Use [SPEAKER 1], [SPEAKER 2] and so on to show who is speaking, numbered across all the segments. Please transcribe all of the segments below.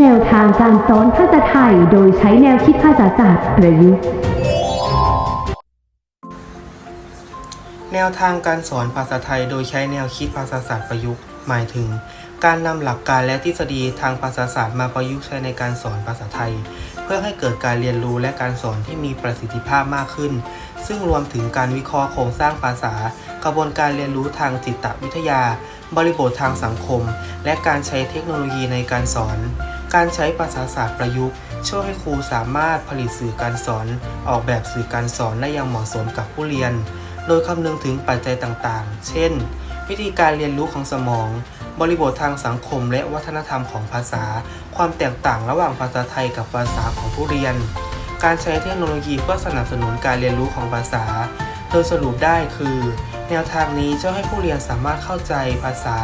[SPEAKER 1] แนวทางการสอนภาษาไทยโดยใช้แนวคิดภาษาศาสตร์ประยุกต์
[SPEAKER 2] แนวทางการสอนภาษาไทยโดยใช้แนวคิดภาษาศาสตร์ประยุกต์ หมายถึง การนำหลักการและทฤษฎีทางภาษาศาสตร์มาประยุกต์ใช้ในการสอนภาษาไทย เพื่อให้เกิดการเรียนรู้และการสอนที่มีประสิทธิภาพมากขึ้น ซึ่งรวมถึงการวิเคราะห์โครงสร้างภาษา กระบวนการเรียนรู้ทางจิตวิทยา บริบททางสังคม และการใช้เทคโนโลยีในการสอน การใช้ภาษาศาสตร์ประยุกต์ ช่วยให้ครูสามารถผลิตสื่อการสอน ออกแบบสื่อการสอนได้อย่างเหมาะสมกับผู้เรียน โดยคำนึงถึงปัจจัยต่างๆ เช่น วิธีการเรียนรู้ของสมอง บริบททางสังคมและวัฒนธรรมของภาษา ความแตกต่างระหว่างภาษาไทยกับภาษาของผู้เรียน การใช้เทคโนโลยีเพื่อสนับสนุนการเรียนรู้ของภาษา โดยสรุปได้คือ แนวทางนี้ช่วยให้ผู้เรียนสามารถเข้าใจภาษา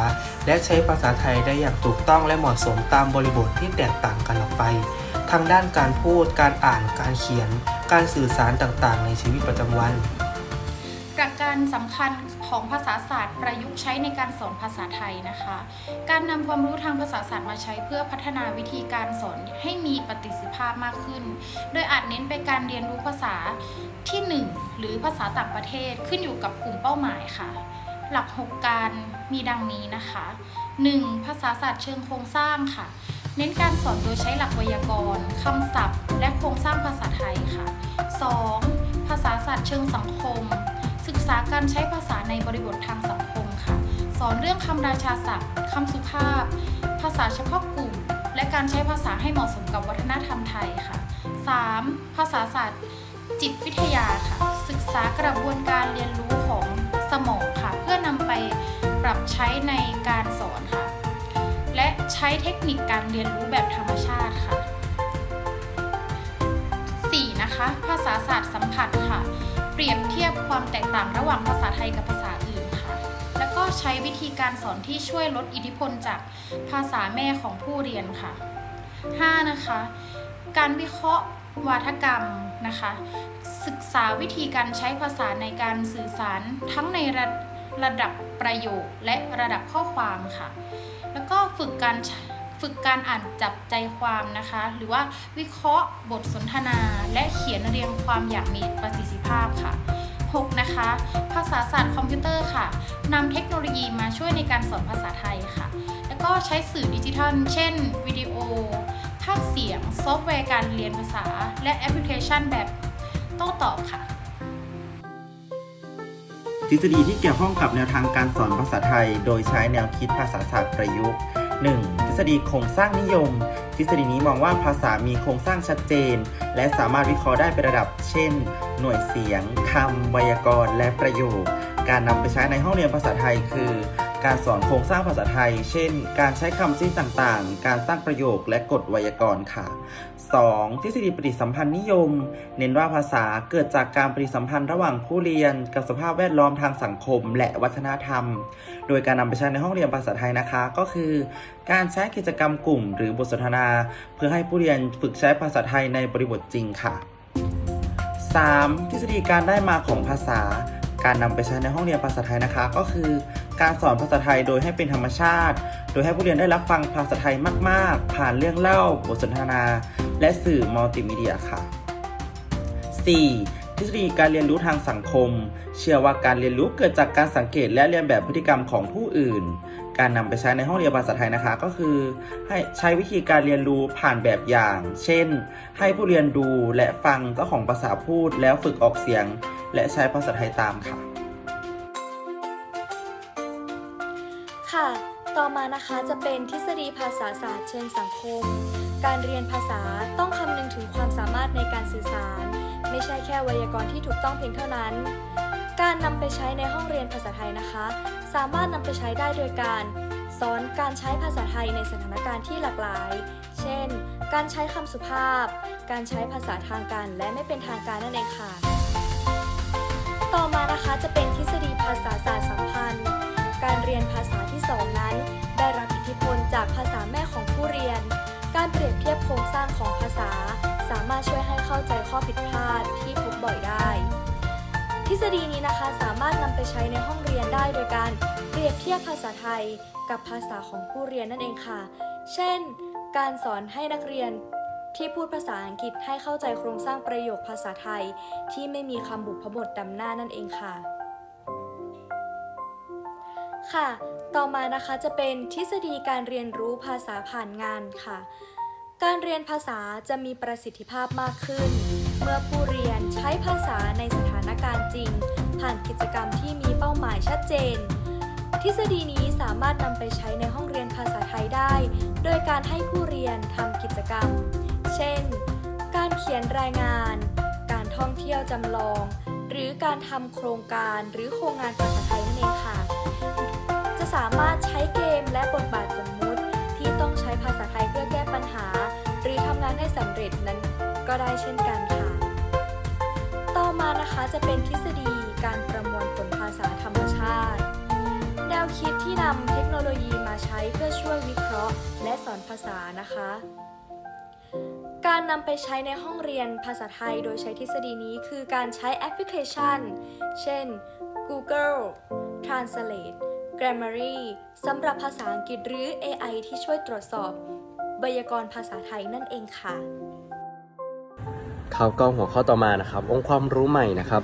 [SPEAKER 2] และใช้ภาษาไทยได้อย่างถูกต้องและเหมาะสมตามบริบทที่แตกต่างกันออกไป ทางด้านการพูด การอ่าน การเขียน การสื่อสารต่างๆ ในชีวิตประจำวัน
[SPEAKER 3] ลักการสำคัญของภาษาศาสตร์ประยุกต์ใช้ในการสอนภาษาไทยนะคะ การนำความรู้ทางภาษาศาสตร์มาใช้เพื่อพัฒนาวิธีการสอนให้มีประสิทธิภาพมากขึ้น โดยอาจเน้นไปการเรียนรู้ภาษาที่ 1 หรือภาษาต่างประเทศขึ้นอยู่กับกลุ่มเป้าหมายค่ะ หลัก 6 การมีดังนี้นะคะ 1. ภาษาศาสตร์เชิงโครงสร้างค่ะ เน้นการสอนโดยใช้หลักไวยากรณ์คำศัพท์ และโครงสร้างภาษาไทยค่ะ 2. ภาษาศาสตร์เชิงสังคม ษาการใช้ภาษาในบริบททางสังคมค่ะ สอนเรื่องคำราชาศัพท์คำสุภาพ ภาษาเฉพาะกลุ่ม และการใช้ภาษาให้เหมาะสมกับวัฒนธรรมไทยค่ะ 3. ภาษาศาสตร์จิตวิทยาค่ะ ศึกษากระบวนการเรียนรู้ของสมองค่ะ เพื่อนำไปปรับใช้ในการสอนค่ะ และใช้เทคนิคการเรียนรู้แบบธรรมชาติค่ะ 4. นะคะ ภาษาศาสตร์สัมผัสค่ะ รียบเทียบความแตกต่างระหว่างภาษาไทยกับภาษาอื่นค่ะ แล้วก็ใช้วิธีการสอนที่ช่วยลดอิทธิพลจากภาษาแม่ของผู้เรียนค่ะ 5. นะคะ การวิเคราะห์วาทกรรมนะคะ ศึกษาวิธีการใช้ภาษาในการสื่อสารทั้งในระระดับประโยคและระดับข้อความค่ะ แล้วก็ฝึกการใช้ ฝึกการอ่านจับใจความนะคะ หรือว่าวิเคราะห์บทสนทนา และเขียนเรียงความอย่างมีประสิทธิภาพค่ะ 6. นะคะ ภาษาศาสตร์คอมพิวเตอร์ค่ะนำเทคโนโลยีมาช่วยในการสอนภาษาไทยค่ะ แล้วก็ใช้สื่อดิจิทัล เช่น วิดีโอ ภาพเสียง ซอฟต์แวร์การเรียนภาษา และแอปพลิเคชันแบบโต้ตอบค่ะ
[SPEAKER 4] ทฤษฎีที่เกี่ยวข้องกับแนวทางการสอนภาษาไทย โดยใช้แนวคิดภาษาศาสตร์ประยุกต์ 1. ทฤษฎีโครงสร้างนิยม ทฤษฎีนี้มองว่าภาษามีโครงสร้างชัดเจน และสามารถวิเคราะห์ได้เป็นระดับ เช่น หน่วยเสียงคำไวยากรณ์ และประโยค การนำไปใช้ในห้องเรียนภาษาไทยคือ การสอนโครงสร้างภาษาไทย เช่น การใช้คำสิ้นต่างๆ การสร้างประโยคและกฎไวยากรณ์ค่ะ 2. ทฤษฎีปฏิสัมพันธ์นิยม เน้นว่าภาษาเกิดจากการปฏิสัมพันธ์ระหว่างผู้เรียน กับสภาพแวดล้อมทางสังคม และวัฒนธรรม โดยการนำไปใช้ในห้องเรียนภาษาไทยนะคะ ก็คือ การใช้กิจกรรมกลุ่ม หรือบทสนทนา เพื่อให้ผู้เรียนฝึกใช้ภาษาไทยในบริบทจริงค่ะ 3. ทฤษฎีการได้มาของภาษา การนำไปใช้ในห้องเรียนภาษาไทยนะคะ ก็คือ การสอนภาษาไทยโดยให้เป็นธรรมชาติ โดยให้ผู้เรียนได้รับฟังภาษาไทยมาก ๆ ผ่านเรื่องเล่า บทสนทนา และสื่อมัลติมีเดียค่ะ 4. ทฤษฎีการเรียนรู้ทางสังคม เชื่อว่าการเรียนรู้เกิดจากการสังเกตและเรียนแบบพฤติกรรมของผู้อื่น การนำไปใช้ในห้องเรียนภาษาไทยนะคะ ก็คือ ให้ใช้วิธีการเรียนรู้ผ่านแบบอย่าง เช่น ให้ผู้เรียนดูและฟังเจ้าของภาษาพูดแล้วฝึกออกเสียง และใช้ภาษาไทยตามค่ะ
[SPEAKER 5] มานะคะจะเป็นทฤษฎีภาษาศาสตร์เชิงสังคม การเรียนภาษาต้องคำนึงถึงความสามารถในการสื่อสาร ไม่ใช่แค่ไวยากรณ์ที่ถูกต้องเพียงเท่านั้น การนำไปใช้ในห้องเรียนภาษาไทยนะคะ สามารถนำไปใช้ได้โดยการสอนการใช้ภาษาไทยในสถานการณ์ที่หลากหลาย เช่น การใช้คำสุภาพ การใช้ภาษาทางการและไม่เป็นทางการนั่นเองค่ะ ต่อมานะคะจะเป็นทฤษฎีภาษาศาสตร์สัมพันธ์ การเรียนภาษาที่สองนั้น ได้รับอิทธิพลจากภาษาแม่ของผู้เรียน การเปรียบเทียบโครงสร้างของภาษา สามารถช่วยให้เข้าใจข้อผิดพลาดที่พบบ่อยได้ ทฤษฎีนี้นะคะสามารถนำไปใช้ในห้องเรียนได้โดยการเปรียบเทียบภาษาไทยกับภาษาของผู้เรียนนั่นเองค่ะ เช่น การสอนให้นักเรียนที่พูดภาษาอังกฤษให้เข้าใจโครงสร้างประโยคภาษาไทย ที่ไม่มีคำบุพบทดำหน้านั่นเองค่ะ ค่ะ ต่อมานะคะจะเป็นทฤษฎีการเรียนรู้ภาษาผ่านงานค่ะ การเรียนภาษาจะมีประสิทธิภาพมากขึ้น เมื่อผู้เรียนใช้ภาษาในสถานการณ์จริง ผ่านกิจกรรมที่มีเป้าหมายชัดเจน ทฤษฎีนี้สามารถนำไปใช้ในห้องเรียนภาษาไทยได้ โดยการให้ผู้เรียนทำกิจกรรม เช่น การเขียนรายงาน การท่องเที่ยวจำลอง หรือการทำโครงการหรือโครงงานภาษา สามารถใช้เกมและบทบาทสมมุติ ที่ต้องใช้ภาษาไทยเพื่อแก้ปัญหา หรือทำงานให้สำเร็จนั้นก็ได้เช่นกันค่ะ ต่อมานะคะจะเป็นทฤษฎีการประมวลผลภาษาธรรมชาติ แนวคิดที่นำเทคโนโลยีมาใช้เพื่อช่วยวิเคราะห์ และสอนภาษานะคะ การนำไปใช้ในห้องเรียนภาษาไทยโดยใช้ทฤษฎีนี้คือการใช้แอปพลิเคชัน เช่น Google Translate Grammarly สำหรับภาษาอังกฤษหรือ AI ที่ช่วยตรวจสอบ ไวยากรณ์ภาษาไทยนั่นเองค่ะ
[SPEAKER 6] ข่าวกองหัวข้อต่อมานะครับ องค์ความรู้ใหม่นะครับ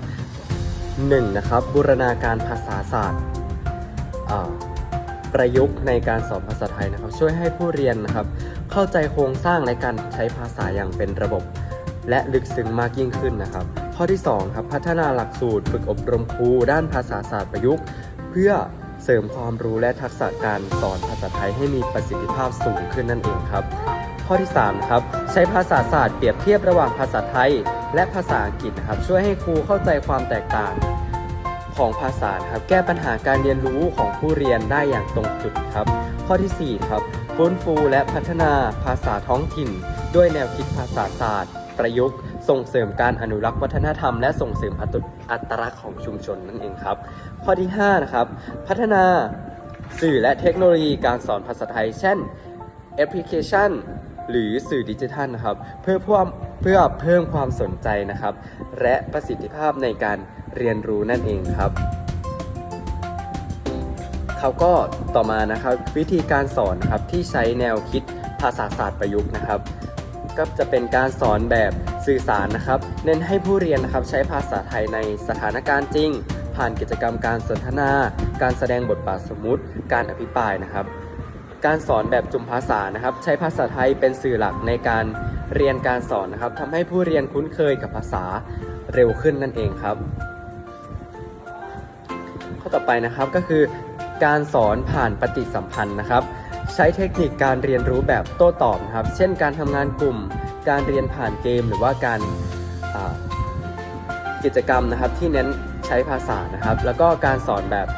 [SPEAKER 6] 1. นะครับบูรณาการภาษาศาสตร์ประยุกต์ในการสอนภาษาไทยนะครับ ช่วยให้ผู้เรียนนะครับ เข้าใจโครงสร้างและการใช้ภาษาอย่างเป็นระบบ และลึกซึ้งมากยิ่งขึ้นนะครับ ข้อที่2ครับพัฒนาหลักสูตรฝึกอบรมครูด้านภาษาศาสตร์ประยุกต์ เพื่อ เสริมความรู้และทักษะการสอนภาษาไทยให้มีประสิทธิภาพสูงขึ้นนั่นเองครับ ข้อที่3ครับใช้ภาษาศาสตร์เปรียบเทียบระหว่างภาษาไทย และภาษาอังกฤษนะครับช่วยให้ครูเข้าใจความแตกต่างของภาษาครับแก้ปัญหาการเรียนรู้ของผู้เรียนได้อย่างตรงจุดครับ ข้อที่4ครับฟื้นฟูและพัฒนาภาษาท้องถิ่น ด้วยแนวคิดภาษาศาสตร์ ประยุกต์ ส่งเสริมการอนุรักษ์วัฒนธรรม และส่งเสริมอัตอัตลักษณ์ของชุมชนนั่นเองครับ ข้อที่5นะครับพัฒนาสื่อและเทคโนโลยีการสอนภาษาไทย เช่นแอปพลิเคชัน หรือสื่อดิจิทัลนะครับ เพื่อเพิ่มเพื่อเพิ่มความสนใจนะครับ และประสิทธิภาพในการเรียนรู้นั่นเองครับเขาก็ต่อมานะครับวิธีการสอนนะครับที่ใช้แนวคิดภาษาศาสตร์ประยุกต์นะครับ ก็จะเป็นการสอนแบบสื่อสารนะครับ เน้นให้ผู้เรียนนะครับใช้ภาษาไทยในสถานการณ์จริง ผ่านกิจกรรมการสนทนา การแสดงบทบาทสมมติ การอภิปรายนะครับ การสอนแบบจุมภาษานะครับ ใช้ภาษาไทยเป็นสื่อหลักในการเรียนการสอนนะครับทำให้ผู้เรียนคุ้นเคยกับภาษาเร็วขึ้นนั่นเองครับ ข้อต่อไปนะครับก็คือการสอนผ่านปฏิสัมพันธ์นะครับ ใช้เทคนิคการเรียนรู้แบบโต้ตอบนะครับ เช่นการทำงานกลุ่ม การเรียนผ่านเกม หรือว่าการกิจกรรมนะครับที่เน้นใช้ภาษานะครับ แล้วก็การสอนแบบ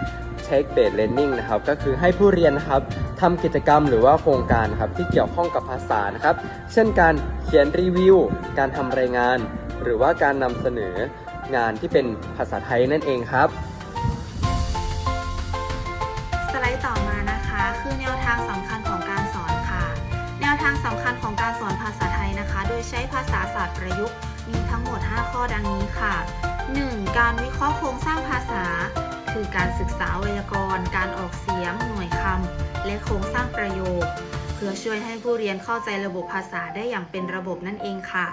[SPEAKER 6] take based learning นะครับก็คือให้ผู้เรียนนะครับทำกิจกรรมหรือว่าโครงการครับที่เกี่ยวข้องกับภาษานะครับ เช่นการเขียนรีวิว การทำรายงาน หรือว่าการนำเสนองานที่เป็นภาษาไทยนั่นเองครับ
[SPEAKER 7] ใช้ภาษาศาสตร์ประยุกต์ มีทั้งหมด 5 ข้อดังนี้ค่ะ 1. การวิเคราะห์โครงสร้างภาษา คือการศึกษาไวยากรณ์ การออกเสียง หน่วยคำ และโครงสร้างประโยค เพื่อช่วยให้ผู้เรียนเข้าใจระบบภาษาได้อย่างเป็นระบบนั่นเองค่ะ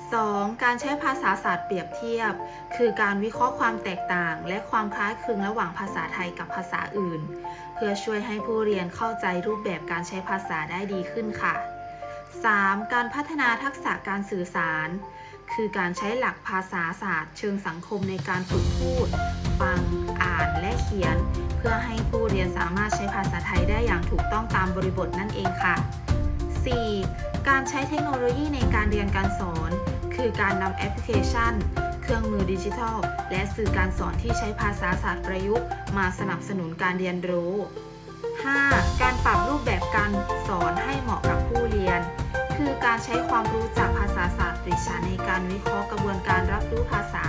[SPEAKER 7] 2. การใช้ภาษาศาสตร์เปรียบเทียบ คือการวิเคราะห์ความแตกต่าง และความคล้ายคลึงระหว่างภาษาไทยกับภาษาอื่น เพื่อช่วยให้ผู้เรียนเข้าใจรูปแบบการใช้ภาษาได้ดีขึ้นค่ะ 3. การพัฒนาทักษะการสื่อสาร คือการใช้หลักภาษาศาสตร์ เชิงสังคมในการฝึกพูด ฟัง อ่านและเขียน เพื่อให้ผู้เรียนสามารถใช้ภาษาไทยได้อย่างถูกต้องตามบริบทนั่นเองค่ะ 4. การใช้เทคโนโลยีในการเรียนการสอน คือการนำแอปพลิเคชัน เครื่องมือดิจิทัล และสื่อการสอนที่ใช้ภาษาศาสตร์ประยุกต์ มาสนับสนุนการเรียนรู้ 5. การปรับรูปแบบการสอนให้เหมาะกับผู้เรียน คือการใช้ความรู้จากภาษาศาสตร์ปริชาในการวิเคราะห์กระบวนการรับรู้ภาษา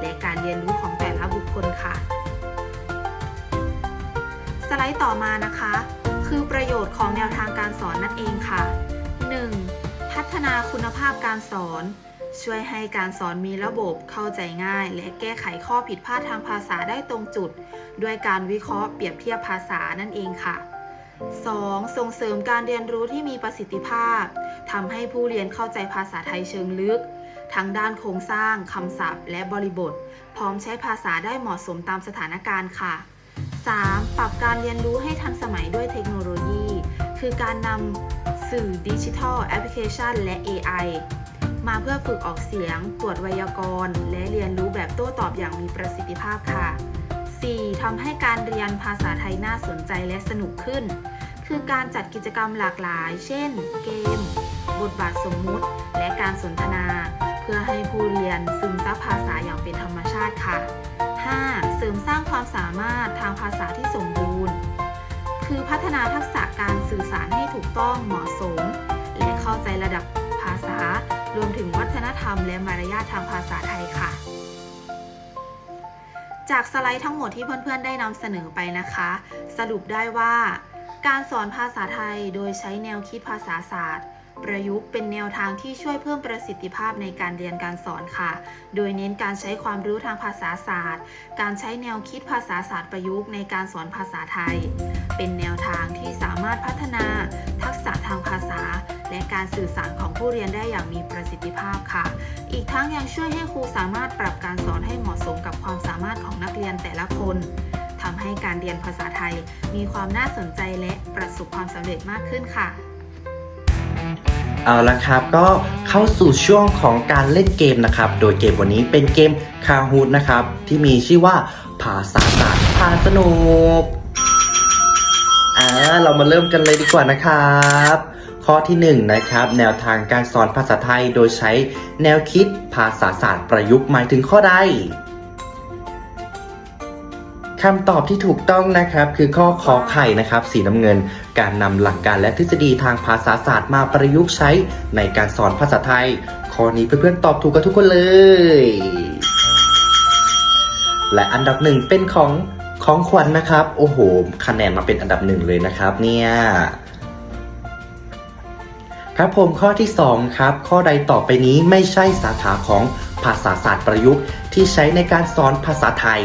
[SPEAKER 7] และการเรียนรู้ของแต่ละบุคคลค่ะ สไลด์ต่อมานะคะ คือประโยชน์ของแนวทางการสอนนั่นเองค่ะ 1. พัฒนาคุณภาพการสอน ช่วยให้การสอนมีระบบเข้าใจง่าย และแก้ไขข้อผิดพลาดทางภาษาได้ตรงจุด ด้วยการวิเคราะห์เปรียบเทียบภาษานั่นเองค่ะ 2. ส่งเสริมการเรียนรู้ที่มีประสิทธิภาพทำให้ผู้เรียนเข้าใจภาษาไทยเชิงลึก ทั้งด้านโครงสร้างคำศัพท์ และบริบท พร้อมใช้ภาษาได้เหมาะสมตามสถานการณ์ค่ะ 3. ปรับการเรียนรู้ให้ทันสมัยด้วยเทคโนโลยี คือการนำสื่อดิจิทัลแอปพลิเคชัน และ AI มาเพื่อฝึกออกเสียง ตรวจไวยากรณ์ และเรียนรู้แบบโต้ตอบอย่างมีประสิทธิภาพค่ะ 4. ทำให้การเรียนภาษาไทยน่าสนใจและสนุกขึ้น คือการจัดกิจกรรมหลากหลาย เช่น เกม บทบาทสมมุติ และการสนทนา เพื่อให้ผู้เรียนซึมซับภาษาอย่างเป็นธรรมชาติค่ะ 5. เสริมสร้างความสามารถทางภาษาที่สมบูรณ์ คือพัฒนาทักษะการสื่อสารให้ถูกต้องเหมาะสม และเข้าใจระดับภาษารวมถึงวัฒนธรรมและมารยาททางภาษาไทยค่ะ จากสไลด์ทั้งหมดที่เพื่อนๆ ได้นำเสนอไปนะคะ สรุปได้ว่า การสอนภาษาไทยโดยใช้แนวคิดภาษาศาสตร์ ประยุกต์เป็นแนวทางที่ช่วยเพิ่มประสิทธิภาพในการเรียนการสอนค่ะ โดยเน้นการใช้ความรู้ทางภาษาศาสตร์ การใช้แนวคิดภาษาศาสตร์ประยุกต์ในการสอนภาษาไทย เป็นแนวทางที่สามารถพัฒนา ทักษะทางภาษา และการสื่อสารของผู้เรียนได้อย่างมีประสิทธิภาพค่ะ อีกทั้งยังช่วยให้ครูสามารถปรับการสอนให้เหมาะสมกับความสามารถของนักเรียนแต่ละคนทำให้การเรียนภาษาไทย มีความน่าสนใจและประสบความสำเร็จมากขึ้นค่ะ
[SPEAKER 8] เอาละครับก็เข้าสู่ช่วงของการเล่นเกมนะครับ โดยเกมวันนี้เป็นเกมคาฮูดนะครับ ที่มีชื่อว่าภาษาศาสตร์พาสนุกอ่าเรามาเริ่มกันเลยดีกว่านะครับ ข้อที่หนึ่งนะครับแนวทางการสอนภาษาไทยโดยใช้แนวคิดภาษาศาสตร์ประยุกต์หมายถึงข้อใดคำตอบที่ถูกต้องนะครับคือข้อขอไข่นะครับ สีน้ำเงิน การนำหลักการและทฤษฎีทางภาษาศาสตร์มาประยุกต์ใช้ในการสอนภาษาไทย ข้อนี้เพื่อนๆตอบถูกกันทุกคนเลย และอันดับหนึ่งเป็นของของขวัญนนะครับ โอ้โห คะแนนมาเป็นอันดับหนึ่งเลยนะครับ เนี่ย ครับผมข้อที่ 2 ครับ ข้อใดต่อไปนี้ไม่ใช่สาขาของภาษาศาสตร์ประยุกต์ ที่ใช้ในการสอนภาษาไทย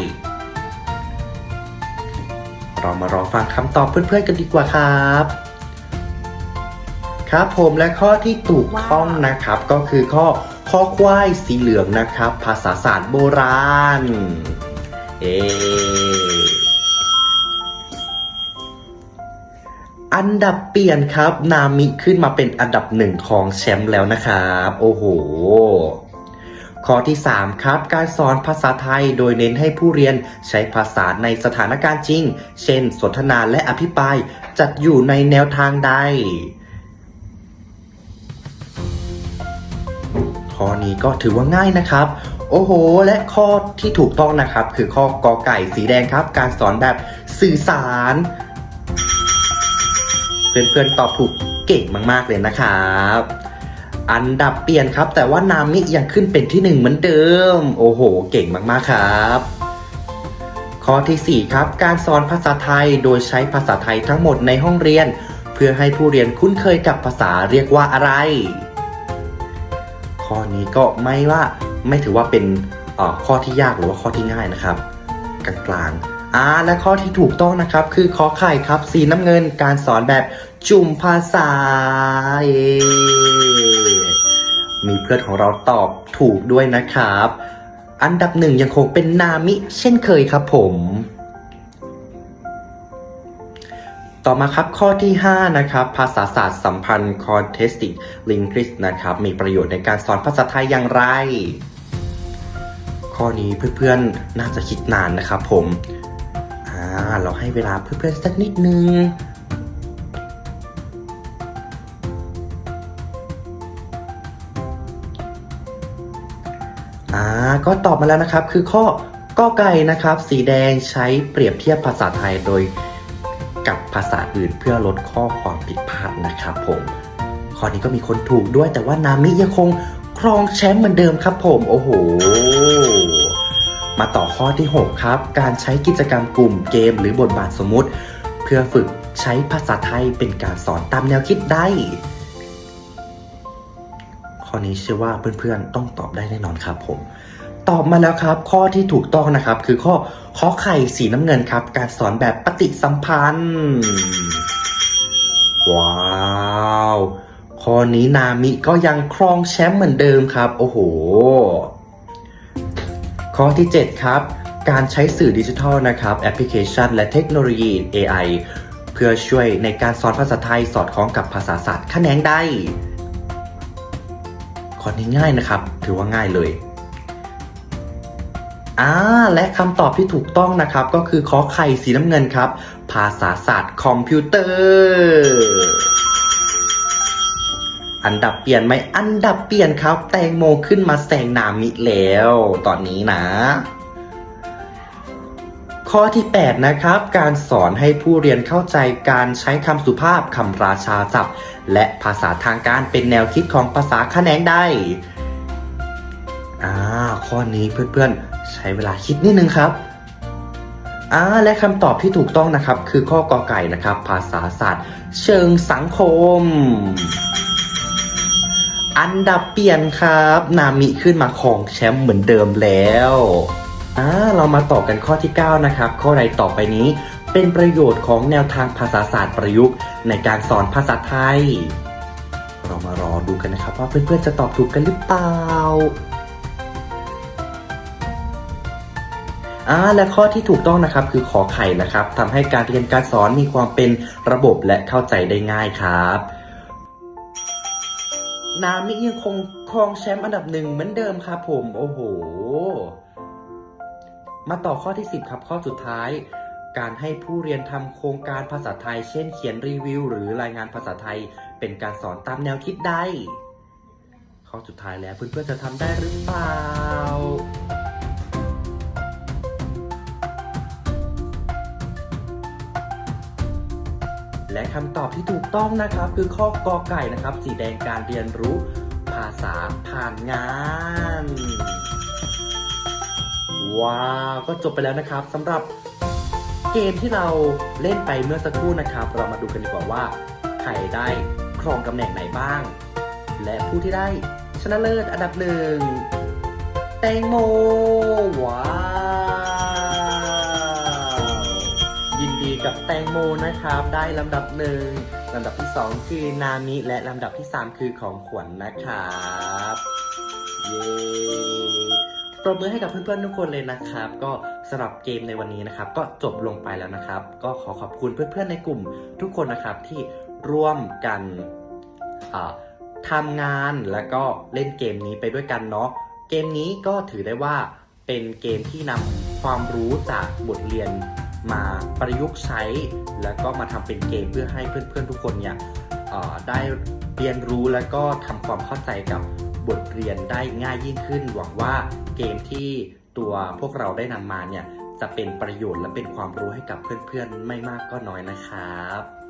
[SPEAKER 8] เรามารอฟังคำตอบเพื่อนๆกันดีกว่าครับ ครับผมและข้อที่ถูกต้องนะครับ ก็คือข้อข้อควายสีเหลืองนะครับ ภาษาศาสตร์โบราณ เอ อันดับเปลี่ยนครับ นามิขึ้นมาเป็นอันดับหนึ่งของแชมป์แล้วนะครับ โอ้โห ข้อที่ 3 ครับ การสอนภาษาไทยโดยเน้นให้ผู้เรียนใช้ภาษาในสถานการณ์จริง เช่น สนทนาและอภิปรายจัดอยู่ในแนวทางใด ข้อนี้ก็ถือว่าง่ายนะครับโอ้โห และข้อที่ถูกต้องนะครับ คือข้อกอไก่สีแดงครับ การสอนแบบสื่อสาร เพื่อนๆตอบถูกเก่งมากๆเลยนะครับอันดับเปลี่ยนครับ แต่ว่านามิยังขึ้นเป็นที่หนึ่งเหมือนเดิม โอ้โห เก่งมากๆครับ ข้อทีสี่ 4 ครับ การสอนภาษาไทยโดยใช้ภาษาไทยทั้งหมดในห้องเรียน เพื่อให้ผู้เรียนคุ้นเคยกับภาษาเรียกว่าอะไร ข้อนี้ก็ไม่ว่าไม่ถือว่าเป็นข้อที่ยากหรือว่าข้อที่ง่ายนะครับ กลางๆ อ่าและข้อที่ถูกต้องนะครับคือขอไข่ครับ สีน้ำเงินการสอนแบบจุ่มภาษาเย้มีเพื่อนของเราตอบถูกด้วยนะครับ อันดับหนึ่งยังคงเป็นนามิเช่นเคยครับผม ต่อมาครับข้อที่ 5 นะครับ ภาษาศาสตร์สัมพันธ์ contesting linguistics นะครับ มีประโยชน์ในการสอนภาษาไทยอย่างไร ข้อนี้เพื่อนๆ น่าจะคิดนานนะครับผม เราให้เวลาเพื่อนๆสักนิดนึงอ่าก็ตอบมาแล้วนะครับ คือข้อกอไก่นะครับ สีแดงใช้เปรียบเทียบภาษาไทยโดยกับภาษาอื่นเพื่อลดข้อความผิดพลาดนะครับผมข้อนี้ก็มีคนถูกด้วยแต่ว่านามิยังคงครองแชมป์เหมือนเดิมครับผม โอ้โห มาต่อข้อที่ 6 ครับ การใช้กิจกรรมกลุ่มเกมหรือบทบาทสมมุติ เพื่อฝึกใช้ภาษาไทยเป็นการสอนตามแนวคิดได้ ข้อนี้เชื่อว่าเพื่อนๆต้องตอบได้แน่นอนครับผม ตอบมาแล้วครับ ข้อที่ถูกต้องนะครับ คือข้อข้อไข่สีน้ำเงินครับ การสอนแบบปฏิสัมพันธ์ ว้าวข้อนี้นามิก็ยังครองแชมป์เหมือนเดิมครับ โอ้โห ข้อที่ 7 ครับ การใช้สื่อดิจิทัลนะครับแอปพลิเคชัน และเทคโนโลยี AI เพื่อช่วยในการสอนภาษาไทยสอดคล้องกับภาษาศาสตร์คะแนนได้ข้อนี้ง่ายนะครับ ถือว่าง่ายเลยอ่าและคำตอบที่ถูกต้องนะครับก็คือขอไข่สีน้ำเงินครับ ภาษาศาสตร์คอมพิวเตอร์ อันดับเปลี่ยนไหมอันดับเปลี่ยนครับ แตงโมขึ้นมาแซงนามิแล้ว ตอนนี้นะ ข้อที่ 8 นะครับ การสอนให้ผู้เรียนเข้าใจการใช้คำสุภาพคำราชาศัพท์ และภาษาทางการเป็นแนวคิดของภาษาคะแนนได้อ่าข้อนี้เพื่อนๆ ใช้เวลาคิดนิดนึงครับอ่าและคำตอบที่ถูกต้องนะครับ คือข้อกอไก่นะครับ ภาษาศาสตร์ เชิงสังคม อันดับเปลี่ยนครับ นามิขึ้นมาครองแชมป์เหมือนเดิมแล้วอ่าเรามาต่อกันข้อที่ 9 นะครับ ข้อใดต่อไปนี้ เป็นประโยชน์ของแนวทางภาษาศาสตร์ประยุกต์ ในการสอนภาษาไทย เรามารอดูกันนะครับ ว่าเพื่อนๆจะตอบถูกกันหรือเปล่าอ่าและข้อที่ถูกต้องนะครับคือขอไข่นะครับทำให้การเรียนการสอนมีความเป็นระบบและเข้าใจได้ง่ายครับ นามิยังคงครองแชมป์อันดับหนึ่งเหมือนเดิมครับผม โอ้โห มาต่อข้อที่ 10 ครับข้อสุดท้าย การให้ผู้เรียนทำโครงการภาษาไทย เช่น เขียนรีวิว หรือรายงานภาษาไทย เป็นการสอนตามแนวคิดใดข้อสุดท้ายแล้วเพื่อนๆจะทำได้หรือเปล่า และคำตอบที่ถูกต้องนะครับ คือข้อกอไก่นะครับ สีแดงการเรียนรู้ภาษาผ่านงาน ว้าว ก็จบไปแล้วนะครับสำหรับเกมที่เราเล่นไปเมื่อสักครู่นะครับ เรามาดูกันดีกว่าว่า ใครได้ครองตำแหน่งไหนบ้าง และผู้ที่ได้ชนะเลิศอันดับหนึ่งแตงโมว้า แตงโมนะครับ ได้ลำดับหนึ่งลำดับที่สองคือนามิและลำดับที่สามคือของขวัญนะครับเย้ปรบมือให้กับเพื่อนๆทุกคนเลยนะครับ ก็สำหรับเกมในวันนี้นะครับ ก็จบลงไปแล้วนะครับ ก็ขอขอบคุณเพื่อนๆในกลุ่มทุกคนนะครับที่ร่วมกันทำงานแล้วก็เล่นเกมนี้ไปด้วยกันเนาะเกมนี้ก็ถือได้ว่าเป็นเกมที่นำความรู้จากบทเรียน มาประยุกต์ใช้ แล้วก็มาทำเป็นเกมเพื่อให้เพื่อนๆทุกคนเนี่ยได้เรียนรู้แล้วก็ทำความเข้าใจกับบทเรียนได้ง่ายยิ่งขึ้น หวังว่าเกมที่ตัวพวกเราได้นำมาเนี่ยจะเป็นประโยชน์และเป็นความรู้ให้กับเพื่อนๆ ไม่มากก็น้อยนะครับ